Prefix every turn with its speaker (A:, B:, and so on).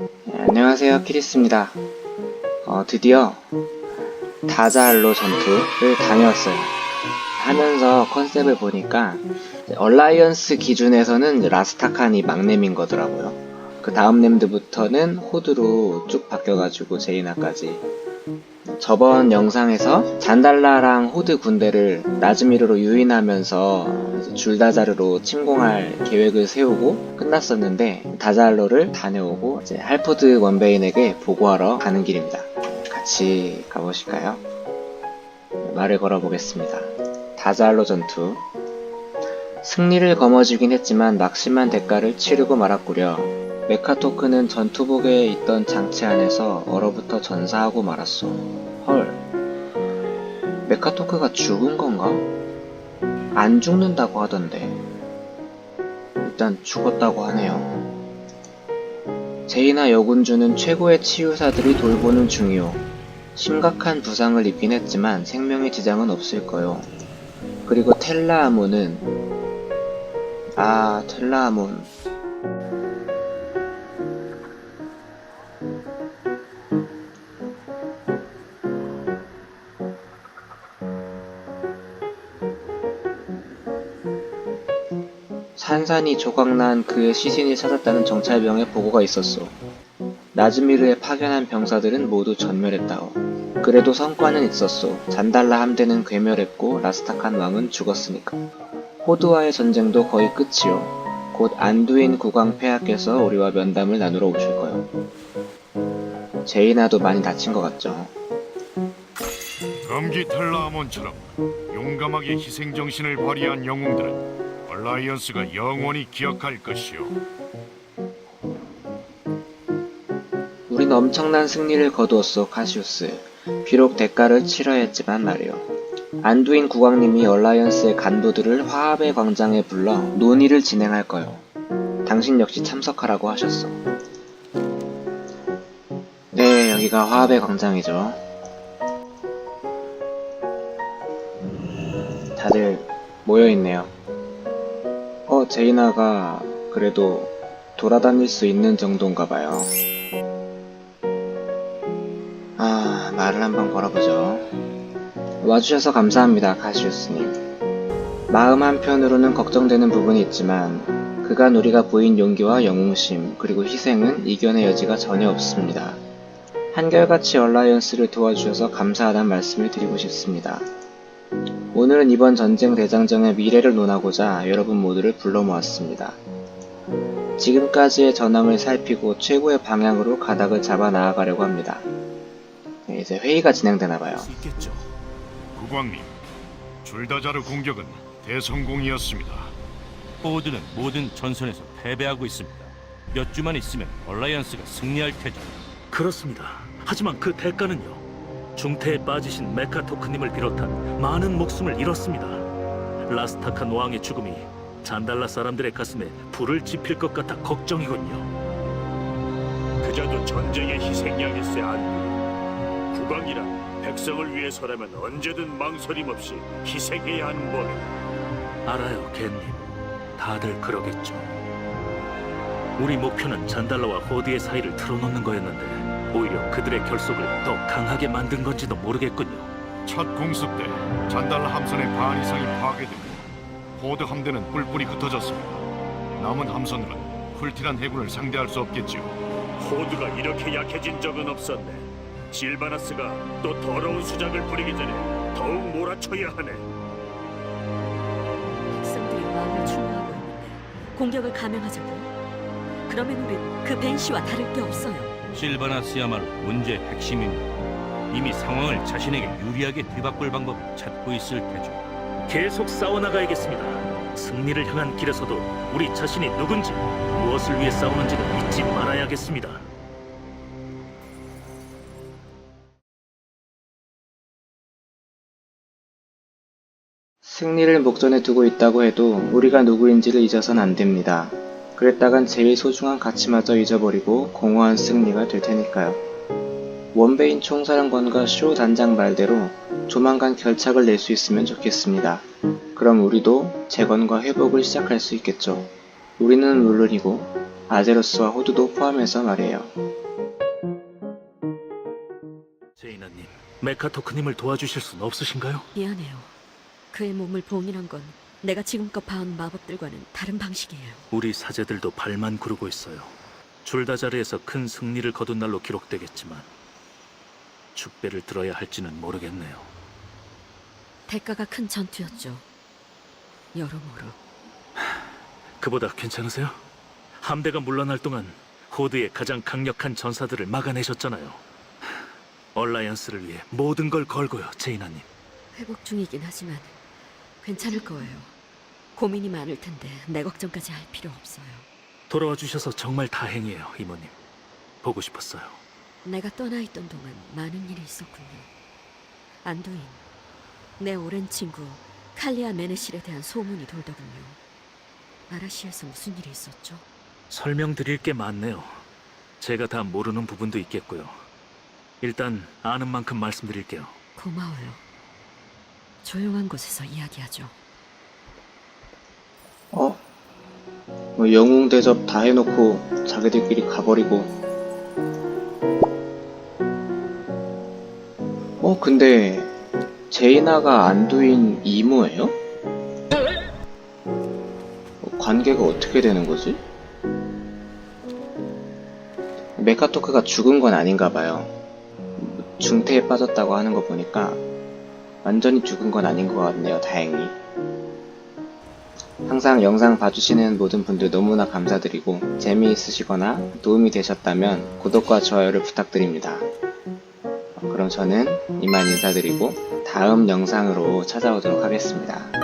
A: 네, 안녕하세요. 키리스입니다. 어, 드디어 다자알로 전투를 다녀왔어요. 하면서 컨셉을 보니까 얼라이언스 기준에서는 라스타칸이 막nem인 거더라고요. 그 다음 nem드부터는 호드로 쭉 바뀌어가지고 제이나까지 저번 영상에서 잔달라랑 호드 군대를 나즈미르로 유인하면서 줄다자르로 침공할 계획을 세우고 끝났었는데 다잘로를 다녀오고 이제 할포드 원베인에게 보고하러 가는 길입니다. 같이 가보실까요? 말을 걸어보겠습니다. 다잘로 전투 승리를 거머쥐긴 했지만 막심한 대가를 치르고 말았구려. 메카토크는 전투복에 있던 장치 안에서 얼어붙어 전사하고 말았어. 헐. 메카토크가 죽은 건가? 안 죽는다고 하던데. 일단 죽었다고 하네요. 제이나 여군주는 최고의 치유사들이 돌보는 중이요. 심각한 부상을 입긴 했지만 생명의 지장은 없을 거요. 그리고 텔라아몬은 아 텔라아몬 산산이 조각난 그의 시신이 찾았다는 정찰병의 보고가 있었소. 나즈미르에 파견한 병사들은 모두 전멸했다오. 그래도 성과는 있었소. 잔달라 함대는 괴멸했고 라스타칸 왕은 죽었으니까. 호드와의 전쟁도 거의 끝이요. 곧 안두인 국왕 폐하께서 우리와 면담을 나누러 오실 거요. 제이나도 많이 다친 것 같죠.
B: 검기 텔라아몬처럼 용감하게 희생 정신을 발휘한 영웅들은 얼 라이언스가 영원히 기억할 것이오.
A: 우린 엄청난 승리를 거두었소, 카시우스. 비록 대가를 치러야 했지만 말이오. 안두인 국왕님이 얼라이언스의 간부들을 화합의 광장에 불러 논의를 진행할 거요. 당신 역시 참석하라고 하셨어. 네, 여기가 화합의 광장이죠. 다들 모여있네요. 어, 제이나가 그래도 돌아다닐 수 있는 정도인가 봐요. 아, 말을 한번 걸어보죠. 와주셔서 감사합니다, 카시우스님. 마음 한편으로는 걱정되는 부분이 있지만, 그간 우리가 보인 용기와 영웅심, 그리고 희생은 이견의 여지가 전혀 없습니다. 한결같이 얼라이언스를 도와주셔서 감사하다는 말씀을 드리고 싶습니다. 오늘은 이번 전쟁 대장정의 미래를 논하고자 여러분 모두를 불러 모았습니다. 지금까지의 전황을 살피고 최고의 방향으로 가닥을 잡아 나아가려고 합니다. 네, 이제 회의가 진행되나봐요.
C: 수 있겠죠.
B: 국왕님, 줄다자르 공격은 대성공이었습니다.
C: 포드는 모든 전선에서 패배하고 있습니다. 몇 주만 있으면 얼라이언스가 승리할 테죠.
D: 그렇습니다. 하지만 그 대가는요. 중태에 빠지신 메카토크님을 비롯한 많은 목숨을 잃었습니다. 라스타칸 왕의 죽음이 잔달라 사람들의 가슴에 불을 지필 것 같아 걱정이군요.
E: 그자도 전쟁의 희생양일세 안 국왕이라 백성을 위해서라면 언제든 망설임 없이 희생해야 하는 법이
D: 알아요, 겐님. 다들 그러겠죠. 우리 목표는 잔달라와 호드의 사이를 틀어놓는 거였는데 오히려 그들의 결속을 더 강하게 만든 건지도 모르겠군요.
B: 첫 공습 때 잔달라 함선의 반 이상이 파괴되고 호드 함대는 뿔뿔이 흩어졌습니다. 남은 함선으로는 훌티란 해군을 상대할 수 없겠지요.
E: 호드가 이렇게 약해진 적은 없었네. 실바나스가 또 더러운 수작을 부리기 전에 더욱 몰아쳐야 하네.
F: 백성들이 왕을 추모하고 있는데 공격을 감행하자고? 그러면 우린 그 벤시와 다를 게 없어요.
C: 실바나스야말로 문제의 핵심입니다. 이미 상황을 자신에게 유리하게 뒤바꿀 방법을 찾고 있을 테죠.
D: 계속 싸워나가야겠습니다. 승리를 향한 길에서도 우리 자신이 누군지 무엇을 위해 싸우는지는 잊지 말아야겠습니다.
A: 승리를 목전에 두고 있다고 해도 우리가 누구인지를 잊어선 안 됩니다. 그랬다간 제일 소중한 가치마저 잊어버리고 공허한 승리가 될 테니까요. 원베인 총사령관과 쇼 단장 말대로 조만간 결착을 낼 수 있으면 좋겠습니다. 그럼 우리도 재건과 회복을 시작할 수 있겠죠. 우리는 물론이고 아제로스와 호두도 포함해서 말이에요.
D: 제이나님, 메카토크님을 도와주실 순 없으신가요?
F: 미안해요. 그의 몸을 봉인한 건 내가 지금껏 봐온 마법들과는 다른 방식이에요.
D: 우리 사제들도 발만 구르고 있어요. 줄다자리에서 큰 승리를 거둔 날로 기록되겠지만 축배를 들어야 할지는 모르겠네요.
F: 대가가 큰 전투였죠. 여러모로
D: 그보다 괜찮으세요? 함대가 물러날 동안 호드의 가장 강력한 전사들을 막아내셨잖아요. 얼라이언스를 위해 모든 걸 걸고요, 제이나님.
F: 회복 중이긴 하지만 괜찮을 거예요. 고민이 많을 텐데 내 걱정까지 할 필요 없어요.
D: 돌아와 주셔서 정말 다행이에요, 이모님. 보고 싶었어요.
F: 내가 떠나 있던 동안 많은 일이 있었군요. 안도인, 내 오랜 친구 칼리아 메네실에 대한 소문이 돌더군요. 아라시에서 무슨 일이 있었죠?
D: 설명드릴 게 많네요. 제가 다 모르는 부분도 있겠고요. 일단 아는 만큼 말씀드릴게요.
F: 고마워요. 조용한 곳에서 이야기하죠.
A: 어? 뭐 영웅 대접 다 해놓고 자기들끼리 가버리고. 어, 근데 제이나가 안두인 이모예요? 어, 관계가 어떻게 되는 거지? 메카토크가 죽은 건 아닌가 봐요. 중태에 빠졌다고 하는 거 보니까 완전히 죽은 건 아닌 것 같네요, 다행히. 항상 영상 봐주시는 모든 분들 너무나 감사드리고 재미있으시거나 도움이 되셨다면 구독과 좋아요를 부탁드립니다. 그럼 저는 이만 인사드리고 다음 영상으로 찾아오도록 하겠습니다.